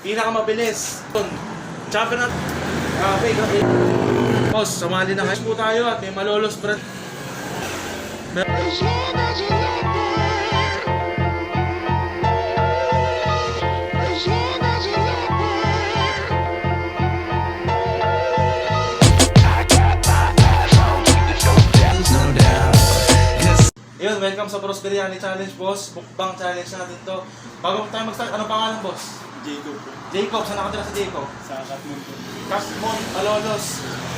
pinakamabilis. Champion natin. Grabe. Boss, sumali na kayo po tayo at may malolos brand. Yun, welcome sa Bros Biryani Challenge, boss. Mukbang challenge natin to. Bago tayo mag-start, anong pangalan, boss? Jacob po. Jacob, saan nakatira si Jacob? Sa Katmon po. Casmon, Malolos.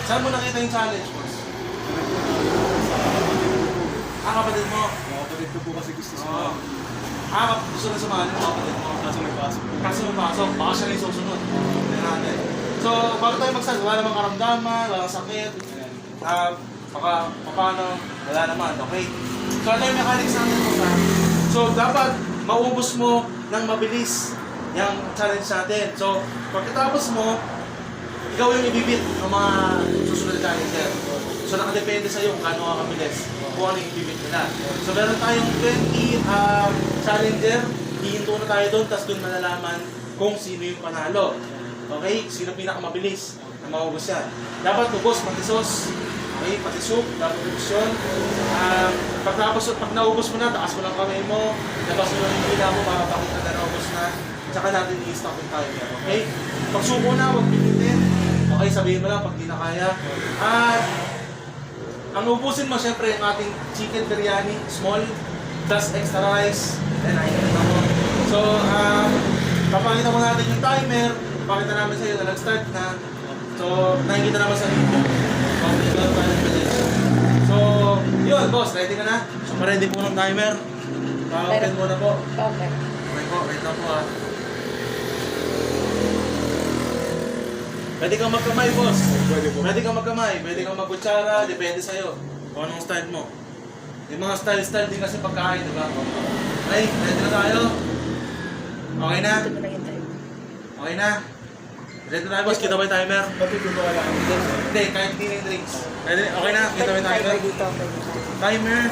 Saan mo nakita yung challenge, boss? Ah, kapatid mo. Mga kapatid ko po kasi gusto Oo. sumama. Ah, gusto na sumali ng kapatid mo. Kaso may pasok po. Kasi may pasok, baka siya na yung susunod. Natin. So, bago tayo mag-start, wala namang karamdaman, wala sakit. Ayan. Ah, baka, paano, wala naman, okay? So, ano yung mechanics natin mo sa? So, dapat maubos mo ng mabilis yung challenge natin. So, pagkatapos mo, ikaw yung ibibit ng mga susunod na challenger. So, nakadepende sa'yo kung gaano ka kabilis, kung ano yung ibibit nila. So, meron tayong 20 um, challenger, hihinto na tayo doon, tapos doon malalaman kung sino yung panalo. Okay? Sino pinakamabilis na maubos yan. Dapat ubos, pati sauce, okay? Pati soup, dapat ubos yun. Um, pagtapos, pag naubos mo na, taas mo lang kamay mo, labas mo lang yung hila mo para pakita na naubos na. Tsaka natin i-stop yung timer, okay? Pag suko na, huwag pinitin. Okay, sabihin mo lang pag di na kaya. At ang ubusin mo, syempre, yung ating chicken biryani, small, plus extra rice, and ayun na mo. So, um, papakita mo natin yung timer, papakita namin sa iyo na nag-start na. So, nakikita naman sa video. Okay, bilis. So, yun, boss, ready ka na? So, pa-ready po ng timer. Pa-open muna po. Okay. Okay po, wait lang po ah. Pwede kang magkamay, boss. Pwede po. Pwede kang magkamay, pwede kang magkutsara, depende sa'yo. Kung anong style mo. Yung mga style-style din kasi pagkain, di ba? Okay, ready na tayo? Okay na? Okay na? Ready na tayo, boss? Kita ba yung timer? Hindi, kahit hindi na yung drinks. Ready? Okay na? Kita ba yung timer? Timer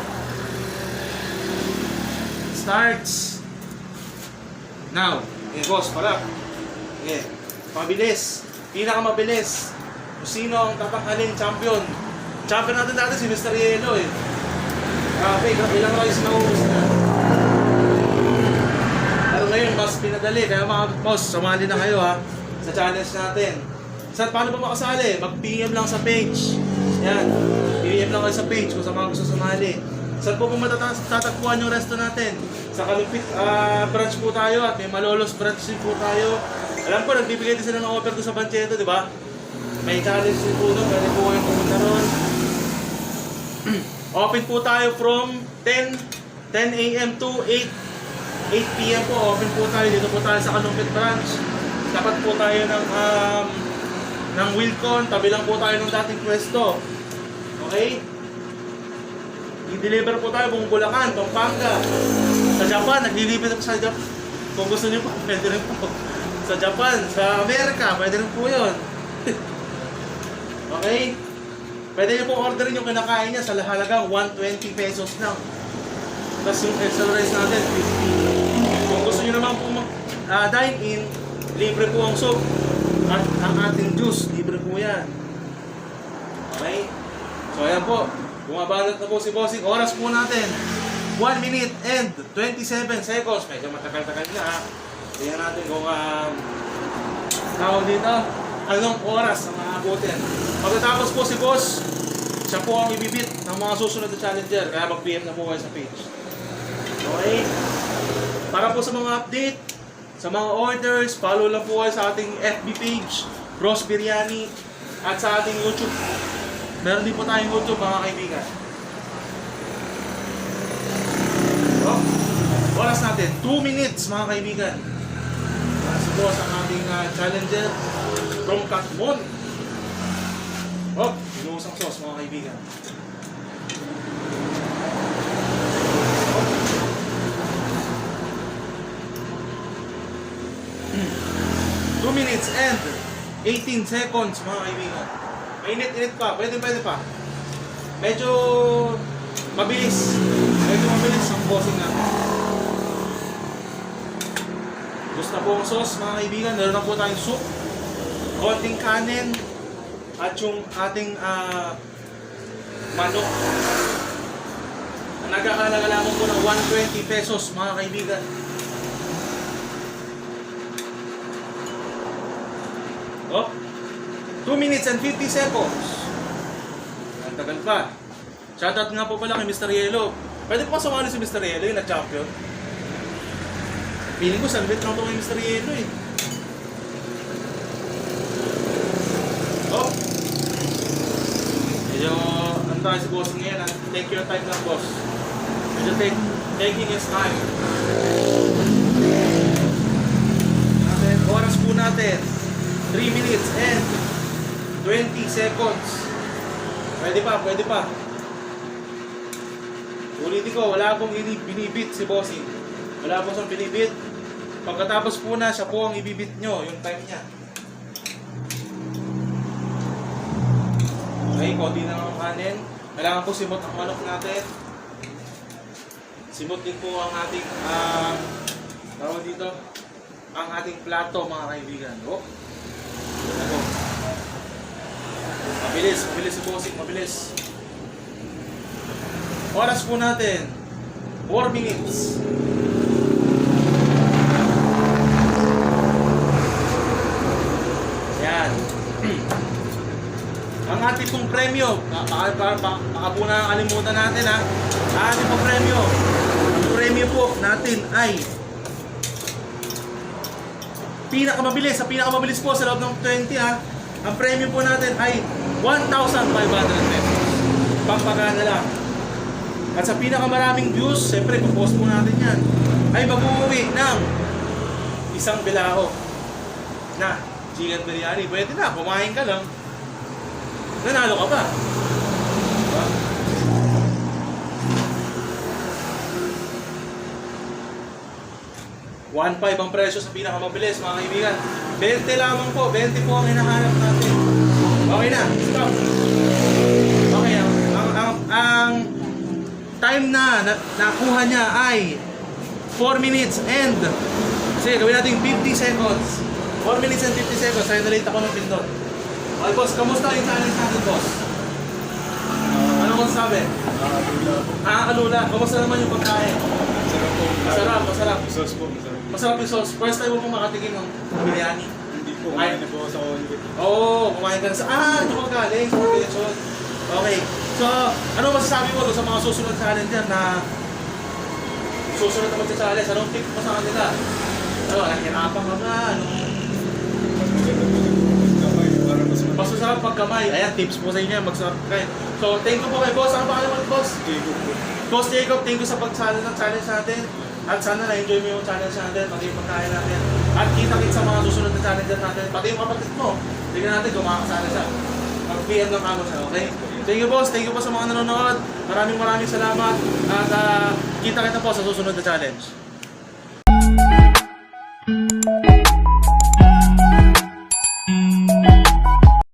starts now. Okay, boss, pala. Okay, mabilis. Pinakamabilis. Kung sino ang tatanghalin champion. Champion natin dati si Mr. Yelo eh. Grabe, grabe ilang rice na ubus na. Pero ngayon, mas pinadali. Kaya mga boss, sumali na kayo ha. Sa challenge natin. Sa, paano ba makasali? Mag-PM lang sa page. Yan. PM lang kayo sa page kung sa mga gusto sumali. Saan po po matatagpuan yung resto natin? Sa Kalupit ah, branch po tayo at may Malolos branch din po tayo. Alam ko, nagbibigay din sila ng offer doon sa Bancheto, di ba? May challenge din po doon, pwede po kayong pumunta ron. Open po tayo from 10 10 a.m. to 8 8 p.m. po. Open po tayo. Dito po tayo sa Kalumpit branch. Tapat po tayo ng um, ng Wilcon. Tabi lang po tayo ng dating pwesto. Okay? I-deliver po tayo buong Bulacan, Pampanga. Sa Japan, nag-deliver po sa Japan. Kung gusto niyo po, pwede rin po. Sa Japan, sa Amerika, pwede rin po yun. okay? Pwede niyo po orderin yung kinakain niya sa halagang 120 pesos lang. Tapos yung extra rice natin, 50. Kung gusto niyo naman po mag ah, dine in, libre po ang soup. At ang ating juice, libre po yan. Okay? So ayan po, bumabalot na po si Bossing. Oras po natin, 1 minute and 27 seconds. Medyo matagal-tagal na ha. Tingnan natin kung um, tawag dito, anong oras ang maabutin. Pagkatapos po si Boss, siya po ang ibibit ng mga susunod na challenger. Kaya mag-PM na po kayo sa page. Okay? Para po sa mga update, sa mga orders, follow lang po kayo sa ating FB page, Bros Biryani, at sa ating YouTube. Meron din po tayong YouTube mga kaibigan. So, oras natin, 2 minutes mga kaibigan. Boss ang ating ah, challenger from Katmon. Oh, inuusang sauce mga kaibigan. Two minutes and 18 seconds mga kaibigan. Mainit-init pa, pwede pwede pa. Medyo mabilis. Medyo mabilis ang bossing natin. Gusto po ang sauce mga kaibigan. Meron na po tayong soup. Konting kanin. At yung ating ah, manok. Na Nagkakalaga lamang po ng 120 pesos mga kaibigan. Oh, 2 minutes and 50 seconds. Ang tagal pa. Shoutout nga po pala kay Mr. Yellow. Pwede po sumali si Mr. Yellow yung nag-champion? Feeling ko salbit lang to kay Mr. Yellow eh. Oh! Medyo, ano tayo si boss ngayon ah. Take your time lang boss. Medyo take, taking his time. Natin, oras po natin. 3 minutes and 20 seconds. Pwede pa, pwede pa. Ulitin ko, wala akong ini- binibit si Bossing. Wala siyang binibit. Pagkatapos po na, siya po ang ibibit nyo, yung time niya. Okay, konti na ang kanin. Kailangan po simot ang manok natin. Simot din po ang ating, ah, tawag dito, ang ating plato mga kaibigan. Oh. Ano? Mabilis, mabilis si Bossing, mabilis. Oras po natin, 4 minutes. Yan. Ang ating pong premyo, baka, baka, baka, baka po nakakalimutan natin ha. Ang ating pong premyo, ang premyo po natin ay pinakamabilis, sa pinakamabilis po sa loob ng 20 ha. Ang premyo po natin ay 1,500 pesos. Pampagana lang. At sa pinakamaraming views, siyempre, post po natin yan, ay mag-uwi ng isang bilao na chicken biryani. Pwede na, kumain ka lang. Nanalo ka pa. Diba? One five ang presyo sa pinakamabilis mga kaibigan. 20 lamang po, 20 po ang hinahanap natin. Okay na, stop. Okay, ang, ang, ang, ang time na, na nakuha niya ay 4 minutes and sige, gawin natin 50 seconds. 4 minutes and 50 seconds. Kaya nalate ako ng pindot. Okay, boss, kamusta yung challenge natin, boss? Ano kung sabi? Nakakalula. Nakakalula. Kamusta naman yung pagkain? Masarap po. Masarap, masarap. Sauce po, masarap. Masarap yung sauce. First time mo pong makatikim ng biryani. Hindi po, kumain na po sa only. Oo, oh, kumain ka na sa... Ah, ito ka galing. sa Quezon. Okay. So, ano masasabi mo sa mga susunod challenge yan na susunod na magsa-challenge? Anong tip mo sa kanila? Ano, nahihirapan ka nga? Anong Mas maganda po yung kamay para mas mas masarap pag kamay? Ayan, tips po sa inyo. Magsarap kayo. So, thank you po kay boss. Ano pa kayo boss? Jacob po. Boss Jacob, thank you sa pag-challenge ng challenge natin. At sana na-enjoy mo yung challenge natin, pati yung pagkain natin. At kita-kit sa mga susunod na challenge natin. Pati yung kapatid mo. Tingnan natin kung makakasala siya. Mag-PM lang kamo siya, okay? Thank you boss, thank you po sa mga nanonood. Maraming maraming salamat. At ah, kita-kita po sa susunod na challenge.